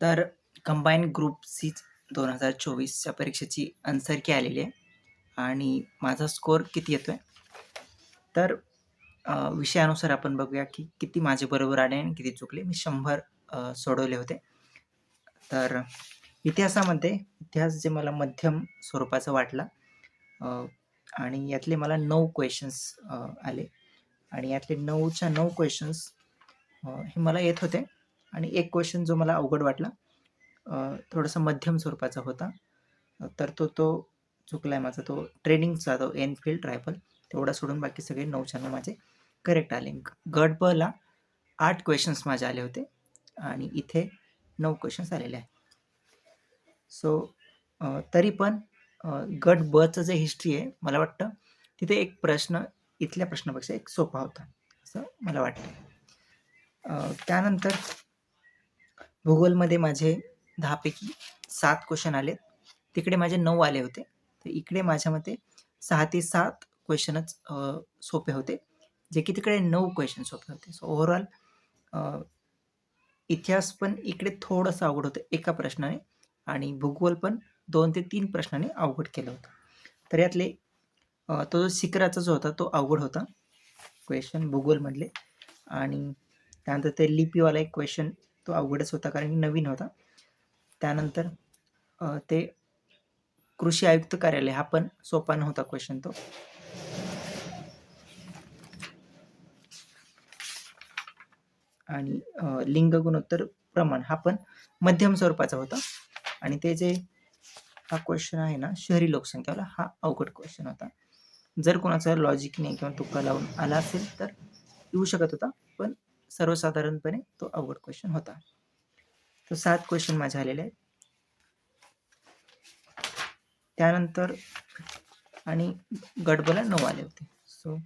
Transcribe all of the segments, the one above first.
तर combine group सीच दोन हजार चोवीसच्या परीक्षेची आन्सर की आलेली आहे. आणि माझा स्कोअर किती येतो आहे तर विषयानुसार आपण बघूया की किती माझे बरोबर आले आणि किती चुकले. मी शंभर सोडवले होते. तर इतिहासामध्ये इतिहास जे मला मध्यम स्वरूपाचा वाटला आणि यातले मला नऊ क्वेश्चन्स आले. आणि यातले नऊच्या नऊ क्वेश्चन्स हे मला येत होते. आणि एक क्वेश्चन जो मला अवघड वाटला थोडासा मध्यम स्वरूपाचा होता. तर तो तो चुकला आहे माझा. तो ट्रेनिंगचा तो एनफील्ड रायफल तेवढा सोडून बाकी सगळे नऊ नऊ माझे करेक्ट आले. ग- गट बला आठ क्वेश्चन्स माझे आले होते. आणि इथे नऊ क्वेश्चन्स आलेले आहे सो तरी पण गट बचं जे हिस्ट्री आहे मला वाटतं तिथे एक प्रश्न इथल्या प्रश्नापेक्षा एक सोपा होता. असं मला वाटतं त्यानंतर भूगोलमध्ये माझे दहापैकी सात क्वेश्चन आले तिकडे माझे नऊ आले होते. तर इकडे माझ्या मते सहा ते सात क्वेश्चनच सोपे होते. जे की तिकडे नऊ क्वेश्चन सोपे होते. सो ओव्हरऑल इतिहास पण इकडे थोडंसं अवघड होतं. एका प्रश्नाने आणि भूगोल पण दोन ते तीन प्रश्नाने अवघड केलं होतं. तर यातले तो जो शिखराचा जो होता तो अवघड होता. क्वेश्चन भूगोलमधले. आणि त्यानंतर ते लिपीवाला एक क्वेश्चन तो अवघडच होता कारण की नवीन होता. त्यानंतर ते कृषी आयुक्त कार्यालय हा पण सोपा नव्हता क्वेश्चन तो. आणि लिंग गुणोत्तर प्रमाण हा पण मध्यम स्वरूपाचा होता. आणि ते जे हा क्वेश्चन आहे ना शहरी लोकसंख्यावाला हा अवघड क्वेश्चन होता. जर कोणाचा लॉजिक नाही किंवा तुक्का लावून आला असेल तर येऊ शकत होता. सर्वसाधारणपणे तो अवघड क्वेश्चन होता. तो सात क्वेश्चन माझे आलेले आहेत. त्यानंतर आणि गडबला नऊ आले होते. सो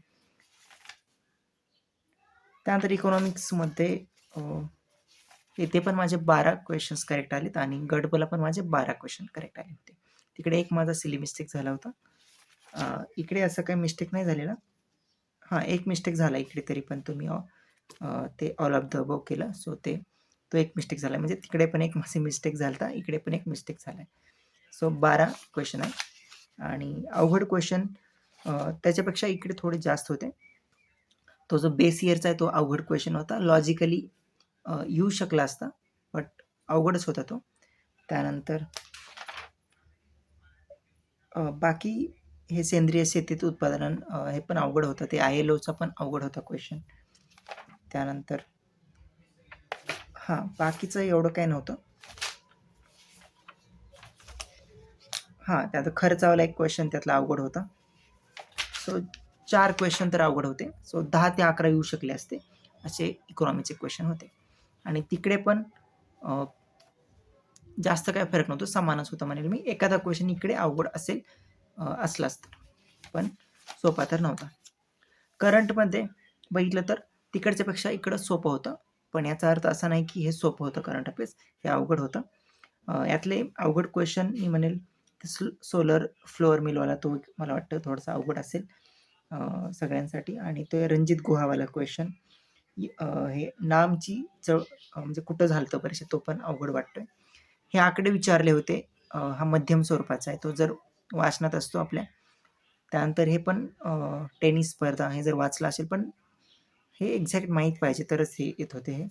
त्यानंतर इकॉनॉमिक्समध्ये इथे पण माझे बारा क्वेश्चन्स करेक्ट आलेत आणि गडबला पण माझे बारा क्वेश्चन करेक्ट आले होते. तिकडे एक माझा सिली मिस्टेक झाला होता. इकडे असं काही मिस्टेक नाही झालेला. हां एक मिस्टेक झाला इकडे तरी पण तुम्ही ते ऑल ऑफ द अबव केलं. सो ते तो एक मिस्टेक झाला. म्हणजे तिकडे पण एक माझी मिस्टेक झाला होता इकडे पण एक मिस्टेक झाला आहे सो बारा क्वेश्चन आहे आणि अवघड क्वेश्चन त्याच्यापेक्षा इकडे थोडे जास्त होते. तो जो बेस इयरचा आहे तो अवघड क्वेश्चन होता. लॉजिकली येऊ शकला असता बट अवघडच होता तो. त्यानंतर बाकी हे सेंद्रिय शेतीत उत्पादन हे पण अवघड होतं. ते आय एल ओचा पण अवघड होता क्वेश्चन त्यानंतर. हां बाकीचं एवढं काही नव्हतं. हां त्यात खर्चावाला एक क्वेश्चन त्यातला अवघड होता. सो चार क्वेश्चन तर अवघड होते. सो दहा ते अकरा येऊ शकले असते असे इकॉनॉमीचे क्वेश्चन होते. आणि तिकडे पण जास्त काय फरक नव्हतो समानच होता म्हणेल मी. एखादा क्वेश्चन इकडे अवघड असेल अ, असलाच तर. पण सोपा तर नव्हता. करंटमध्ये बघितलं तर तिकडच्यापेक्षा इकडं सोपं होतं. पण याचा अर्थ असा नाही की हे सोपं होतं करंट अफेअर्स हे अवघड होतं. यातले अवघड क्वेश्चन मी म्हणेल सोलर फ्लोअर मिलवाला तो मला वाटतं थोडासा अवघड असेल सगळ्यांसाठी. आणि तो रणजित गुहावाला क्वेश्चन हे नामची चळ म्हणजे कुठं झालं होतं परीक्षा तो पण अवघड वाटतोय. हे आकडे विचारले होते हा मध्यम स्वरूपाचा आहे. तो जर वाचनात असतो आपल्या त्यानंतर हे पण टेनिस स्पर्धा हे जर वाचलं असेल पण हे एक्झॅक्ट माहीत पाहिजे तरच हे येत होते हे.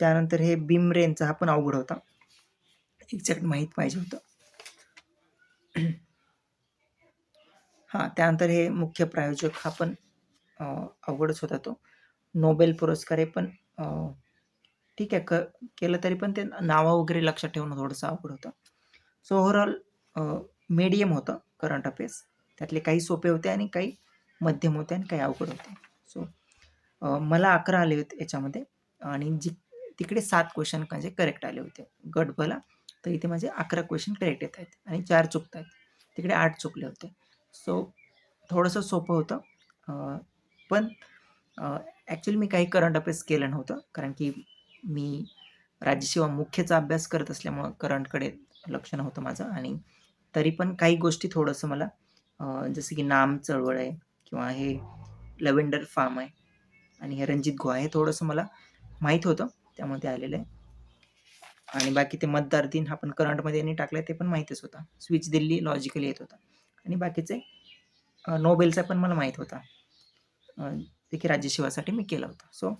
त्यानंतर हे बिमरेनचा हा पण अवघड होता. एक्झॅक्ट माहीत पाहिजे होतं. हां त्यानंतर हे मुख्य प्रायोजक हा पण अवघडच होता तो. नोबेल पुरस्कार हे पण ठीक आहे क केलं तरी पण ते नावं वगैरे लक्षात ठेवणं थोडंसं अवघड होतं. सो ओव्हरऑल मीडियम होतं करंट अफेअर्स त्यातले काही सोपे होते आणि काही मध्यम होते आणि काही अवघड होते. सो मला अकरा आले होते याच्यामध्ये आणि जी तिकडे सात क्वेश्चन माझे करेक्ट आले होते. गट बला तर इथे माझे अकरा क्वेश्चन करेक्ट येत आहेत आणि चार चुकत आहेत. तिकडे आठ चुकले होते. सो थोडंसं सोपं होतं. पण ॲक्च्युली मी काही करंट अफेअर्स केलं नव्हतं. कारण की मी राज्यसेवा मुख्यचा अभ्यास करत असल्यामुळं करंटकडे लक्ष नव्हतं माझं. आणि तरी पण काही गोष्टी थोडंसं मला जसं की नाम चळवळ आहे किंवा हे लव्हेंडर फार्म आहे. आणि हे रणजित गुहा हे थोडंसं मला माहीत होतं त्यामुळे ते आलेलं आहे. आणि बाकी ते मतदार दिन हा पण करंटमध्ये यांनी टाकला ते पण माहीतच होता. स्विच दिल्ली लॉजिकली येत होता. आणि बाकीचे नोबेलचा पण मला माहीत होता. ते जे की राज्यसेवासाठी मी केला होता. सो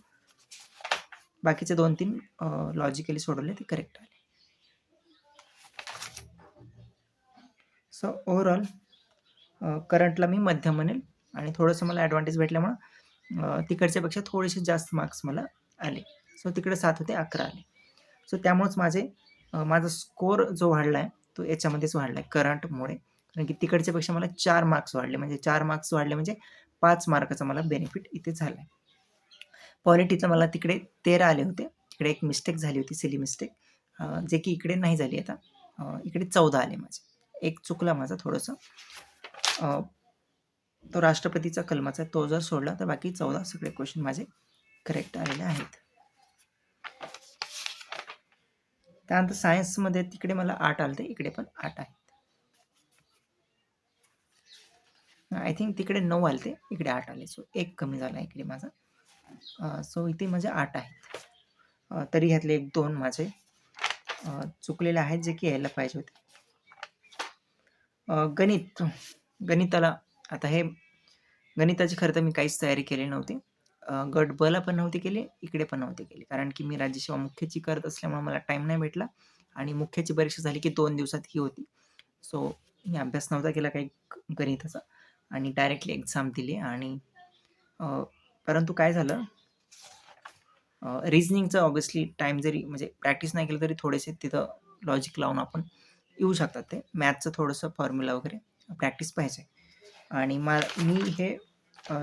बाकीचे दोन तीन लॉजिकली सोडवले ते करेक्ट आले. सो ओव्हरऑल करंटला मी मध्यम म्हणेल. आणि थोडंसं मला ॲडव्हान्टेज भेटल्यामुळं तिकडच्यापेक्षा थोडेसे जास्त मार्क्स मला आले. सो तिकडे सात होते अकरा आले. सो त्यामुळंच माझे माझा स्कोर जो वाढला आहे तो याच्यामध्येच वाढला आहे करंटमुळे कारण की तिकडच्यापेक्षा मला चार मार्क्स वाढले. म्हणजे चार मार्क्स वाढले म्हणजे पाच मार्काचा मला बेनिफिट इथे झाला आहे पॉलिटीचं मला तिकडे तेरा आले होते. इकडे एक मिस्टेक झाली होती सिली मिस्टेक जे की इकडे नाही झाली आता. इकडे चौदा आले माझे. एक चुकला माझा थोडंसं. तो राष्ट्रपतीचा कलमाचा आहे, तो जर सोडला तर बाकी चौदा सगळे क्वेश्चन माझे करेक्ट आलेले आहेत. त्यानंतर सायन्समध्ये तिकडे मला आठ आले इकडे पण आठ आहेत. आय थिंक तिकडे नऊ आले ते इकडे आठ आले. सो एक कमी झाला इकडे माझा. सो इथे माझे आठ आहेत. तरी ह्यातले एक दोन माझे चुकलेले आहेत जे की यायला पाहिजे होते. गणित गणिताला आता हे गणिताची खरं तर मी काहीच तयारी केली नव्हती. गट बला पण नव्हती केली इकडे पण नव्हती केली. कारण की मी राज्यसेवा मुख्यची करत असल्यामुळे मला टाईम नाही भेटला आणि मुख्याची परीक्षा झाली की दोन दिवसात ही होती. सो मी अभ्यास नव्हता केला काही गणिताचा आणि डायरेक्टली एक्झाम दिली आणि परंतु काय झालं? रिझनिंगचं ऑब्विसली टाईम जरी म्हणजे प्रॅक्टिस नाही केलं तरी थोडेसे तिथं लॉजिक लावून आपण येऊ शकतात ते. मॅथचं थोडंसं फॉर्म्युला वगैरे प्रॅक्टिस पाहिजे. आणि मा मी हे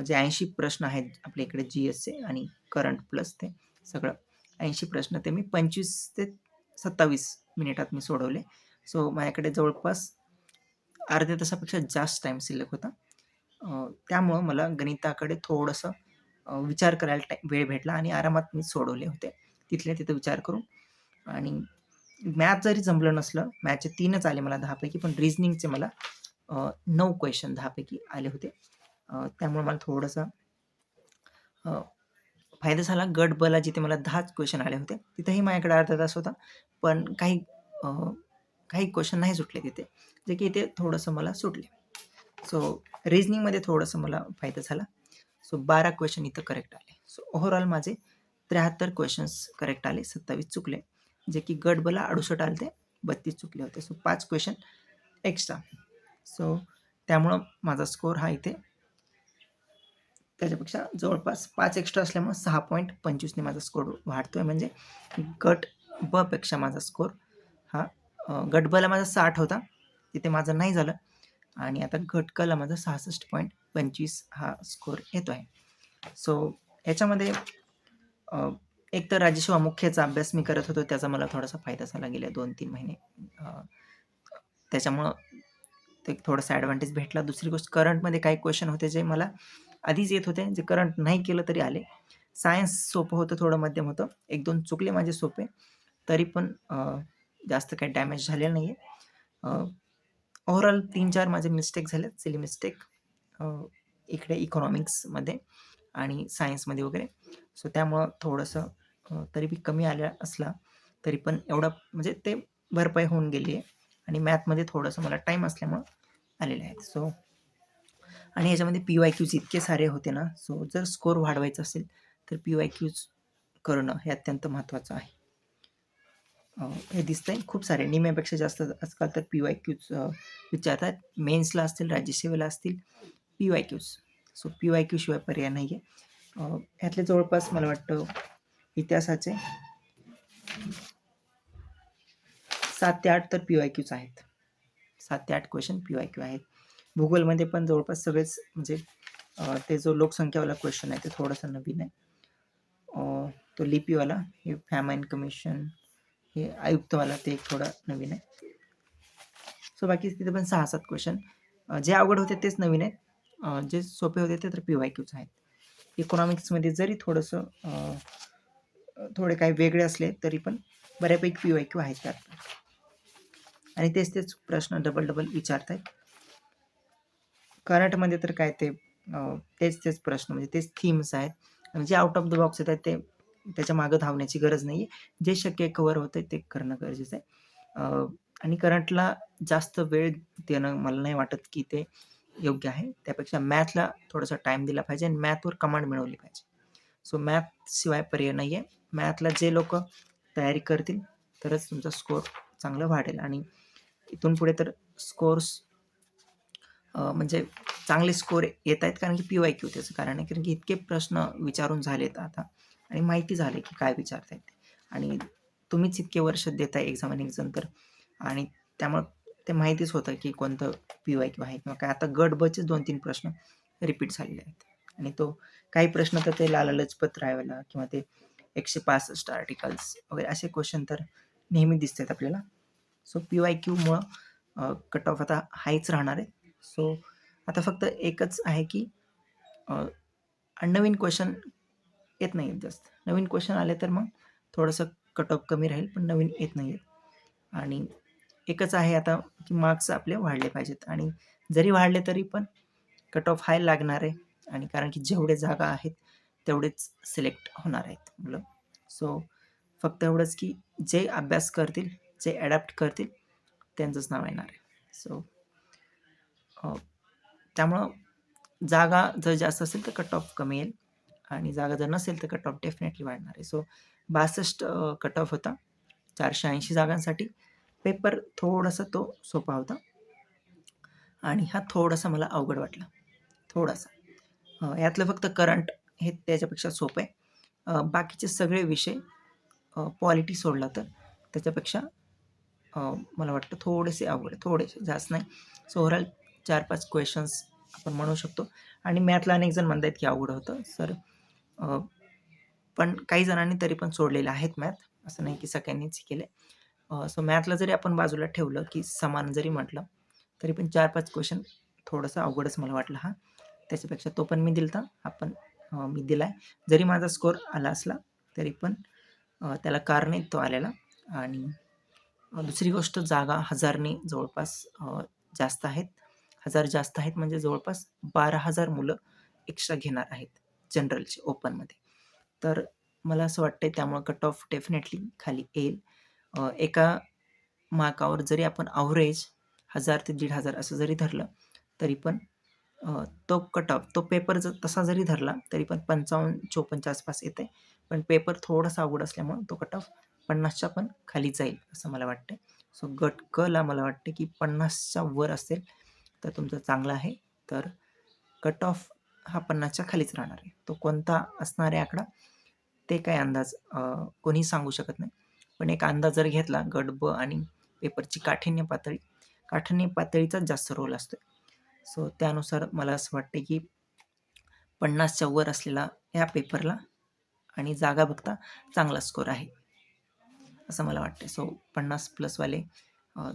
जे ऐंशी प्रश्न आहेत आपल्या इकडे जी एसचे आणि करंट प्लस ते सगळं ऐंशी प्रश्न ते मी पंचवीस ते सत्तावीस मिनिटात मी सोडवले. सो माझ्याकडे जवळपास अर्ध्या तासापेक्षा जास्त टाईम शिल्लक होता. त्यामुळं मला गणिताकडे थोडंसं विचार करायला टाईम वेळ भेटला आणि आरामात मी सोडवले होते. तिथल्या तिथं विचार करून. आणि मॅथ जरी जमलं नसलं मॅथचे तीनच आले मला दहापैकी पण रिझनिंगचे मला नऊ क्वेश्चन दहापैकी आले होते. त्यामुळे मला थोडंसं फायदा झाला. गट बला जिथे मला दहाच क्वेश्चन आले होते तिथेही माझ्याकडे अर्धा तास होता. पण काही काही क्वेश्चन नाही सुटले तिथे जे की इथे थोडंसं मला सुटले. सो रिझनिंगमध्ये थोडंसं मला फायदा झाला. सो बारा क्वेश्चन इथं करेक्ट आले. सो ओव्हरऑल माझे त्र्याहत्तर क्वेश्चन्स करेक्ट आले सत्तावीस चुकले. जे की गट बला अडुसष्ट आले ते बत्तीस चुकले होते. सो पाच क्वेश्चन एक्स्ट्रा सो त्यामुळं माझा स्कोअर हा इथे. त्याच्यापेक्षा जवळपास पाच एक्स्ट्रा असल्यामुळं सहा पॉईंट पंचवीसने माझा स्कोअर वाढतो आहे म्हणजे गट बपेक्षा माझा स्कोअर हा गट बला माझा साठ होता. तिथे माझं नाही झालं. आणि आता गट कला माझा सहासष्ट पॉईंट पंचवीस हा स्कोर येतो आहे सो याच्यामध्ये एक तर राजेशिवा मुख्याचा अभ्यास मी करत होतो. त्याचा मला थोडासा फायदा झाला गेल्या दोन तीन महिने त्याच्यामुळं ते थोडंसं ॲडव्हान्टेज भेटला. दुसरी गोष्ट करंटमध्ये काही क्वेश्चन होते जे मला आधीच येत होते जे करंट नाही केलं तरी आले. सायन्स सोपं होतं थोडं मध्यम होतं. एक दोन चुकले माझे सोपे. तरी पण जास्त काही डॅमेज झालेलं नाही आहे ओव्हरऑल तीन चार माझे मिस्टेक झाले सिली मिस्टेक इकडे इकॉनॉमिक्समध्ये आणि सायन्समध्ये वगैरे. सो त्यामुळं थोडंसं तरी बी कमी आल्या असला तरी पण एवढा म्हणजे ते भरपाई होऊन गेली आहे आणि मॅथमध्ये थोडंसं मला टाईम असल्यामुळं आलेले आहेत. सो आणि याच्यामध्ये पी वाय क्यूज इतके सारे होते ना सो जर स्कोर वाढवायचा असेल तर पी वाय क्यूज करणं हे अत्यंत महत्त्वाचं आहे. हे हे दिसतंय. खूप सारे निम्यापेक्षा जास्त आजकाल तर पी वाय क्यूज विचारतात. मेन्सला असतील राज्यसेवेला असतील P Y Qs so P Y Q शिवाय पर्याय नाही आहे ह्यातले जवळपास मला वाटतं इतिहासाचे सात ते आठ तर पी वाय क्यूज आहेत. सात ते आठ क्वेश्चन पी वाय क्यू आहेत. भूगोलमध्ये पण जवळपास सगळेच म्हणजे ते जो लोकसंख्यावाला क्वेश्चन आहे ते थोडंसं नवीन आहे. तो लिपीवाला हे फॅमाइन कमिशन हे आयुक्तवाला ते थोडं थोडा नवीन आहे. सो बाकी तिथे पण सहा सात क्वेश्चन जे अवघड होते तेच नवीन आहेत. जे सोपे होते ते तर पी वाय क्यूच आहेत. इकॉनॉमिक्समध्ये जरी थोडंसं थोडे काही वेगळे असले तरी पण बऱ्यापैकी पी वाय क्यू आहेत त्यात. आणि तेच तेच प्रश्न डबल डबल विचारत आहेत करंटमध्ये तर काय ते तेच तेच प्रश्न म्हणजे तेच थीम्स आहेत. आणि जे आउट ऑफ द बॉक्स आहेत ते त्याच्या मागं धावण्याची गरज नाही आहे जे शक्य कव्हर कवर होतं ते करणं गरजेचं आहे. आणि करंटला जास्त वेळ देणं मला नाही वाटत की ते योग्य आहे. त्यापेक्षा मॅथला थोडासा टाईम दिला पाहिजे आणि मॅथवर कमांड मिळवली पाहिजे. सो मॅथशिवाय पर्याय नाही आहे मॅथला जे लोक तयारी करतील तरच तुमचा स्कोर चांगला वाढेल. आणि इथून पुढे तर स्कोर्स म्हणजे चांगले स्कोर येत आहेत कारण की पी वाय क्यू त्याचं कारण आहे. कारण की इतके प्रश्न विचारून झालेत आता आणि माहिती झाले की काय विचारतायत ते. आणि तुम्हीच इतके वर्ष देताय एक्झाम आणि एक्झाम तर. आणि त्यामुळं ते माहितीच होतं की कोणतं पी वाय क्यू आहे किंवा काय. आता गट बचेच दोन तीन प्रश्न रिपीट झालेले आहेत. आणि तो काही प्रश्न तर ते लाला लजपत रायवाला किंवा ते एकशे पासष्ट आर्टिकल्स वगैरे असे क्वेश्चन तर नेहमी दिसत आहेत आपल्याला. सो पी वाय क्यूमुळं कट ऑफ आता हायच राहणार आहे सो आता फक्त एकच आहे की नवीन क्वेश्चन येत नाही आहेत जास्त. नवीन क्वेश्चन आले तर मग थोडंसं कट ऑफ कमी राहील पण नवीन येत नाही आहेत आणि एकच आहे आता की मार्क्स आपले वाढले पाहिजेत. आणि जरी वाढले तरी पण कट ऑफ हाय लागणार आहे. आणि कारण की जेवढे जागा आहेत तेवढेच सिलेक्ट होणार आहेत मुलं. सो फक्त एवढंच की जे अभ्यास करतील जे ॲडॅप्ट करतील त्यांचंच नाव येणार आहे. सो त्यामुळं जागा जर जास्त असेल तर कट ऑफ कमी येईल आणि जागा जर नसेल तर कट ऑफ डेफिनेटली वाढणार आहे. सो बासष्ट कट ऑफ होता चारशे ऐंशी जागांसाठी. पेपर थोडासा तो सोपा होता आणि हा थोडासा मला अवघड वाटला. थोडासा. यातलं फक्त करंट हे त्याच्यापेक्षा सोपं आहे. बाकीचे सगळे विषय पॉलिटी सोडला तर त्याच्यापेक्षा मला वाटतं थोडेसे अवघड थोडेसे जास्त नाही. सो ओव्हरऑल चार पाच क्वेश्चन्स आपण म्हणू शकतो. आणि मॅथला अनेक जण म्हणतात की अवघड होतं. सर पण काही जणांनी तरी पण सोडलेले आहेत मॅथ असं नाही की सगळ्यांनीच केले सो मॅथला जरी आपण बाजूला ठेवलं की समान जरी म्हटलं तरी पण चार पाच क्वेश्चन थोडंसं अवघडच मला वाटलं हा. त्याच्यापेक्षा तो पण मी दिलता. हा पण मी दिला आहे जरी माझा स्कोअर आला असला तरी पण त्याला कारण आहेत तो आलेला. आणि दुसरी गोष्ट जागा हजारने जवळपास जास्त आहेत. हजार जास्त आहेत म्हणजे जवळपास बारा हजार मुलं एक्स्ट्रा घेणार आहेत जनरलचे ओपनमध्ये तर मला असं वाटतंय त्यामुळं कट ऑफ डेफिनेटली खाली येईल. एका मार्कावर जरी आपण अवरेज हजार ते दीड हजार असं जरी धरलं तरी पण तो कट ऑफ तो पेपर जर तसा जरी धरला तरी पण पंचावन्न चोपन्नच्या आसपास येते पण पेपर थोडासा अवघड असल्यामुळं तो कट ऑफ पन्नासच्या पण खाली जाईल असं मला वाटतं सो गट कला मला वाटते की पन्नासच्या वर असेल तर तुमचं चांगलं आहे. तर कट ऑफ हा पन्नासच्या खालीच राहणार आहे. तो कोणता असणार आहे आकडा? ते काय अंदाज कोणी सांगू शकत नाही. पण एक अंदाज जर घेतला गट ब आणि पेपरची काठिण्य पातळी काठिण्य पातळीचाच जास्त रोल असतो सो त्यानुसार मला असं वाटते की पन्नासच्या वर असलेला ह्या पेपरला आणि जागा बघता चांगला स्कोर आहे. असं मला वाटते सो पन्नास प्लसवाले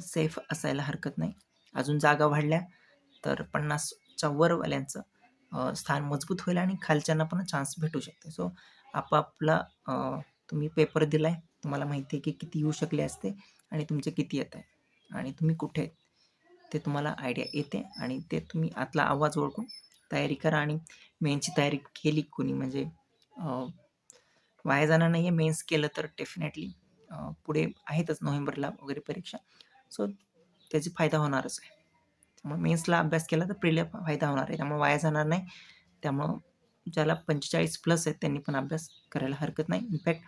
सेफ असायला हरकत नाही. अजून जागा वाढल्या तर पन्नासच्या वरवाल्यांचं स्थान मजबूत होईल आणि खालच्यांना पण चान्स भेटू शकते. सो आपापला तुम्ही पेपर दिला आहे तुम्हाला माहिती आहे की किती येऊ शकले असते आणि तुमचे किती येत आहे. आणि तुम्ही कुठे आहेत ते तुम्हाला आयडिया येते आणि ते तुम्ही आतला आवाज ओळखून तयारी करा आणि मेनची तयारी केली कोणी. म्हणजे वाया जाणार नाही आहे मेन्स केलं तर डेफिनेटली पुढे आहेतच नोव्हेंबरला वगैरे परीक्षा. सो त्याची फायदा होणारच आहे. त्यामुळे मेन्सला अभ्यास केला तर प्रिला फायदा होणार आहे. त्यामुळे वाया जाणार नाही. त्यामुळं ज्याला पंचेचाळीस प्लस आहेत त्यांनी पण अभ्यास करायला हरकत नाही. इनफॅक्ट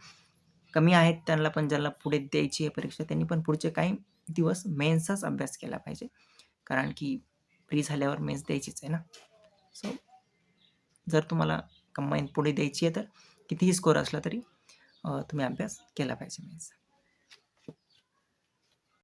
कमी आहेत त्यांना पण ज्याला पुढे द्यायची आहे परीक्षा त्यांनी पण पुढचे काही दिवस मेन्सचाच अभ्यास केला पाहिजे. कारण की प्री झाल्यावर मेन्स द्यायचीच आहे ना. सो जर तुम्हाला कंबाईन पुढे द्यायची आहे तर कितीही स्कोर असला तरी तुम्ही अभ्यास केला पाहिजे मीन्स